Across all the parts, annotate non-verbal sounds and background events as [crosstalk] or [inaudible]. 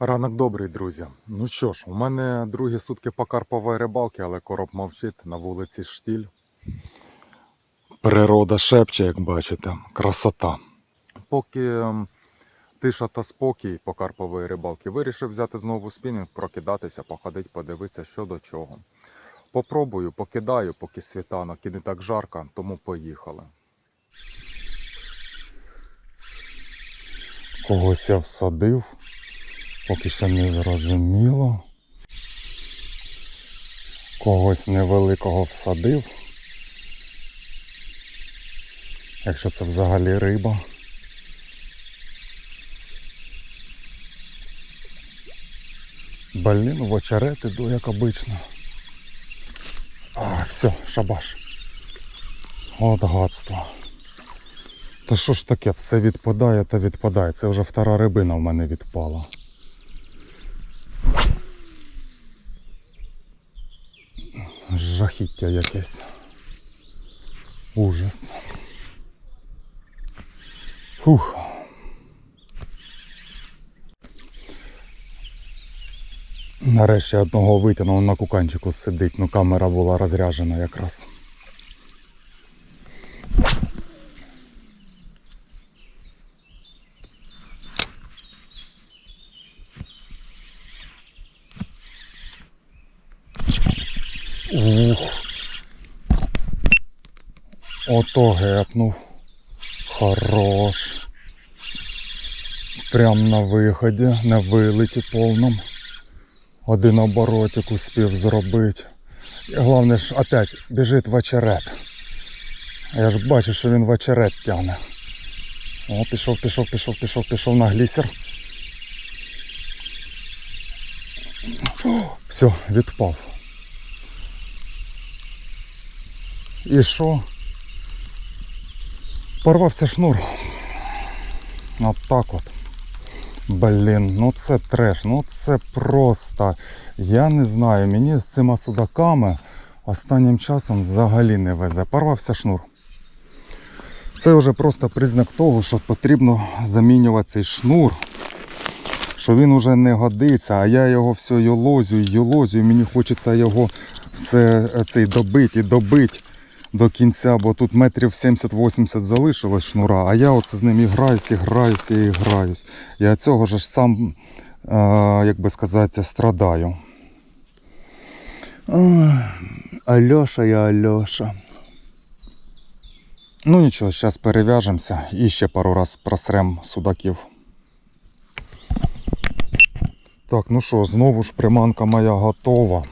Ранок добрий, друзі. Ну що ж, у мене другі сутки по карпової рибалки, але короб мовчить на вулиці Штіль. Природа шепче, як бачите, красота. Поки тиша та спокій по карпової рибалки, вирішив взяти знову спінінг, прокидатися, походити, подивитися, що до чого. Попробую, покидаю, поки світанок і не так жарко, тому поїхали. Когось я всадив. Поки що не зрозуміло. Когось невеликого всадив. Якщо це взагалі риба. Блін, в очерет іду, як обично. А, все, шабаш. От гадство. Та що ж таке, все відпадає та відпадає. Це вже втора рибина в мене відпала. Жахіття якесь. Ужас. Фух. Нарешті одного витягнув на куканчику сидить, ну камера була розряджена якраз. Ух. Ото гепнув. Хорош. Прям на виході, на вилеті повному. Один оборотик успів зробити. І головне ж опять біжить в очерет. Я ж бачу, що він в очерет тягне. О, пішов, пішов, пішов, пішов, пішов на глісер. Все, відпав. І що? Порвався шнур. От так от. Блін, ну це треш, ну це просто. Я не знаю, мені з цими судаками останнім часом взагалі не везе. Порвався шнур. Це вже просто признак того, що потрібно замінювати цей шнур. Що він уже не годиться, а я його все йолозю, йолозю, мені хочеться його все е, цей добити і добити до кінця, бо тут метрів 70-80 залишилось шнура, а я оце з ним і граюсь, і граюсь, і граюсь. Я цього ж сам, е, як би сказати, страдаю. Альоша я Альоша. Ну нічого, зараз перев'яжемося і ще пару раз просрем судаків. Так, ну що, знову ж приманка моя готова.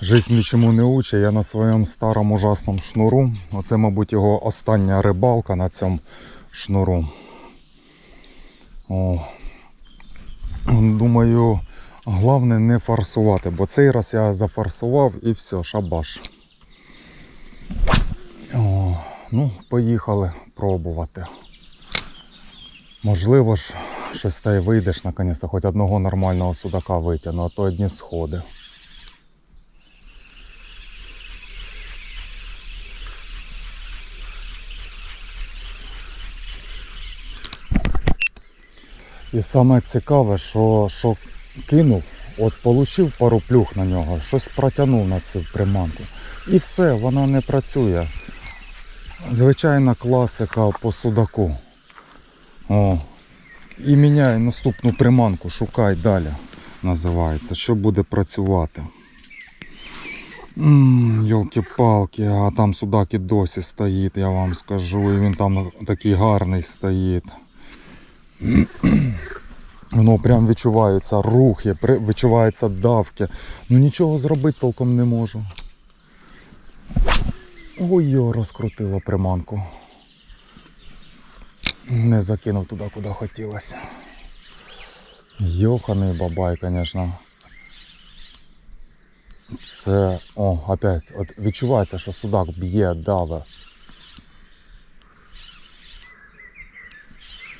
Жизнь нічому не учить, я на своєму старому ужасному шнуру. Оце, мабуть, його остання рибалка на цьому шнуру. О. Думаю, головне не форсувати, бо цей раз я зафорсував і все, шабаш. О, ну, поїхали пробувати. Можливо ж, щось та й вийдеш наконець, хоч одного нормального судака витягну, а то одні сходи. І саме цікаве, що, що кинув, от получив пару плюх на нього, щось протягнув на цю приманку. І все, вона не працює. Звичайна класика по судаку. О. І міняй наступну приманку, шукай далі. Називається, що буде працювати. Йолки-палки, а там судак і досі стоїть, я вам скажу. І він там такий гарний стоїть. [clears throat] Воно прям відчувається рухи, відчувається давки. Ну нічого зробити толком не можу. Ой, йо, розкрутило приманку. Не закинув туди, куди хотілося. Йоханий бабай, звісно. Це. О, опять. От відчувається, що судак б'є, даве.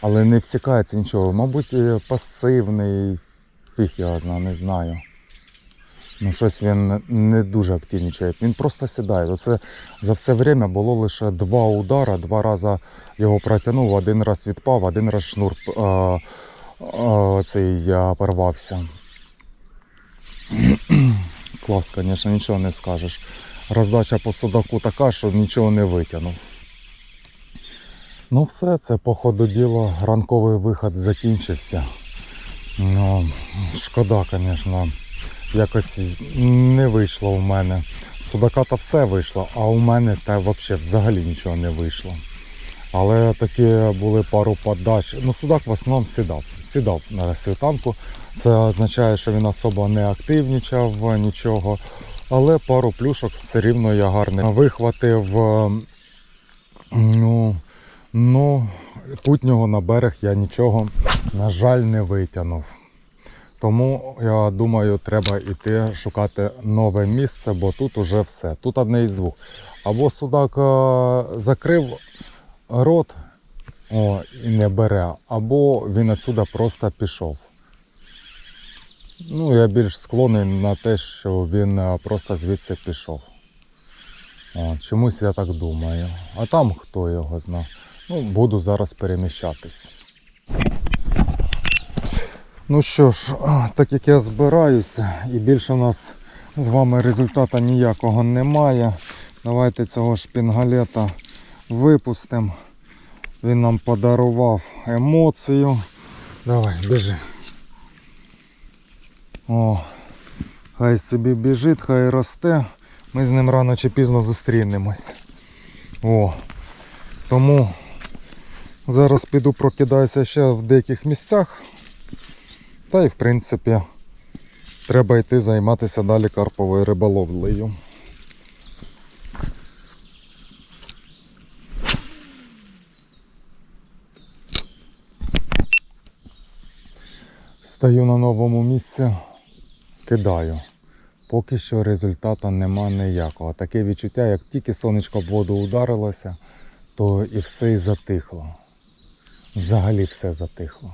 Але не всікається нічого. Мабуть, е, пасивний, фіг його знає, не знаю. Ну, щось він не дуже активнічає. Він просто сідає. Оце за все время було лише два удара, два рази його протягнув, один раз відпав, один раз шнур е, о, цей я порвався. Клас, звісно, нічого не скажеш. Роздача по судаку така, що нічого не витягнув. Ну все, це по ходу діла. Ранковий виход закінчився. Ну, шкода, звісно, якось не вийшло у мене. Судака то все вийшло, а у мене та взагалі взагалі нічого не вийшло. Але такі були пару подач. Ну, судак в основному сідав. Сідав на світанку. Це означає, що він особо не активнічав нічого. Але пару плюшок все рівно я гарно вихватив. Ну, ну, путнього на берег я нічого, на жаль, не витягнув. Тому я думаю, треба йти шукати нове місце, бо тут уже все. Тут одне із двох. Або судак е, закрив рот о, і не бере, або він отсюда просто пішов. Ну, я більш склонний на те, що він е, просто звідси пішов. О, чомусь я так думаю. А там хто його зна. Ну, буду зараз переміщатись. Ну що ж, так як я збираюся і більше у нас з вами результату ніякого немає. Давайте цього шпінгалета випустимо. Він нам подарував емоцію. Давай, біжи. О, хай собі біжить, хай росте. Ми з ним рано чи пізно зустрінемось. О, тому зараз піду прокидаюся ще в деяких місцях. Та й в принципі треба йти займатися далі карповою риболовлею. Стаю на новому місці, кидаю. Поки що результату нема ніякого. Таке відчуття, як тільки сонечко в воду ударилося, то і все і затихло. Взагалі все затихло.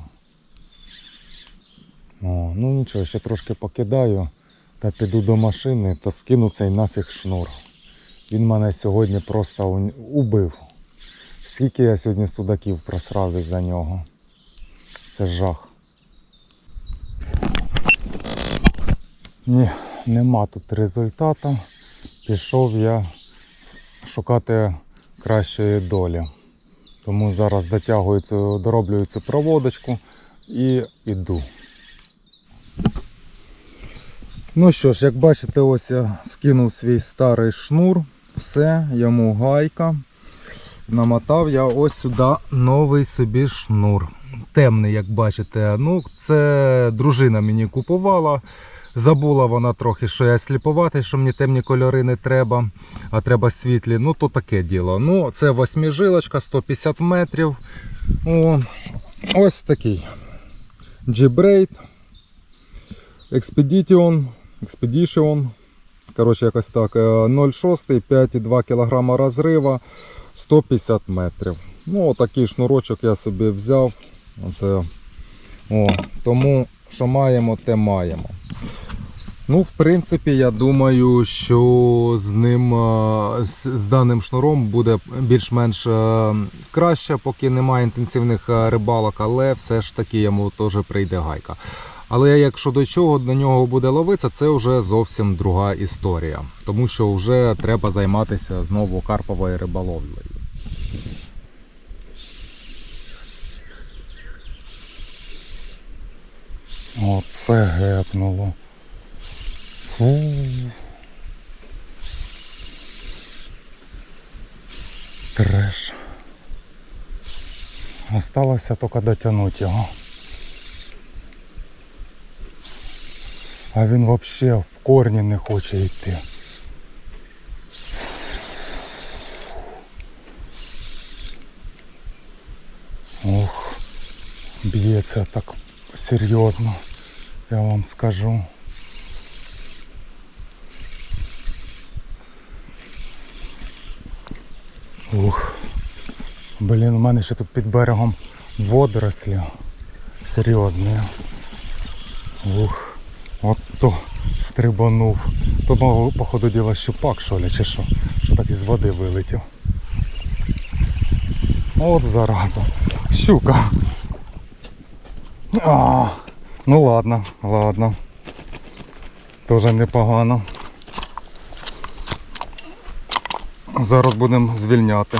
О, ну нічого, ще трошки покидаю та піду до машини та скину цей нафіг шнур. Він мене сьогодні просто убив. Скільки я сьогодні судаків просрав із-за нього. Це жах. Ні, нема тут результату. Пішов я шукати кращої долі. Тому зараз дотягую цю, дороблюю цю проводочку і йду. Ну що ж, як бачите, ось я скинув свій старий шнур. Все, йому гайка. Намотав я ось сюди новий собі шнур. Темний, як бачите. Ну, це дружина мені купувала. Забула вона трохи, що я сліпуватий, що мені темні кольори не треба, а треба світлі. Ну, то таке діло. Ну, це восьмижилочка, 150 метрів. О, ось такий. G-Braid. Expedition. Expedition. Коротше, якось так. е, 0,6, 5,2 кг розрива, 150 метрів. Ну, отакий шнурочок я собі взяв. Оце. О, тому що маємо, те маємо. Ну, в принципі, я думаю, що з ним, е, з, даним шнуром буде більш-менш е, краще, поки немає інтенсивних е, рибалок, але все ж таки йому теж прийде гайка. Але якщо до чого до нього буде ловитися, це вже зовсім друга історія. Тому що вже треба займатися знову карповою риболовлею. Оце гепнуло. Фу. Треш. Осталося тільки дотягнути його. А він взагалі в корні не хоче йти. Ух, б'ється так серйозно, я вам скажу. Ух. Блін, у мене ще тут під берегом водорослі. Серйозні. Ух. От то стрибанув. То мав, походу діла щупак, що ли, чи що? Що так із води вилетів. От зараза. Щука. А, ну ладно, ладно. Тоже непогано. Зараз будемо звільняти.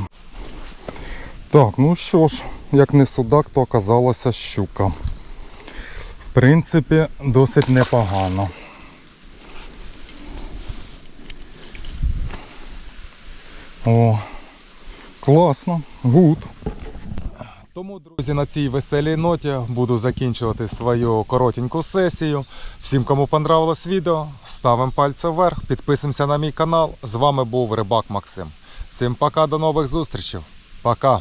Так, ну що ж, як не судак, то оказалася щука. В принципі, досить непогано. О, класно, гуд. Тому, друзі, на цій веселій ноті буду закінчувати свою коротеньку сесію. Всім, кому понравилось відео, ставимо пальце вверх, підписуємося на мій канал. З вами був Рибак Максим. Всім пока, до нових зустрічей. Пока.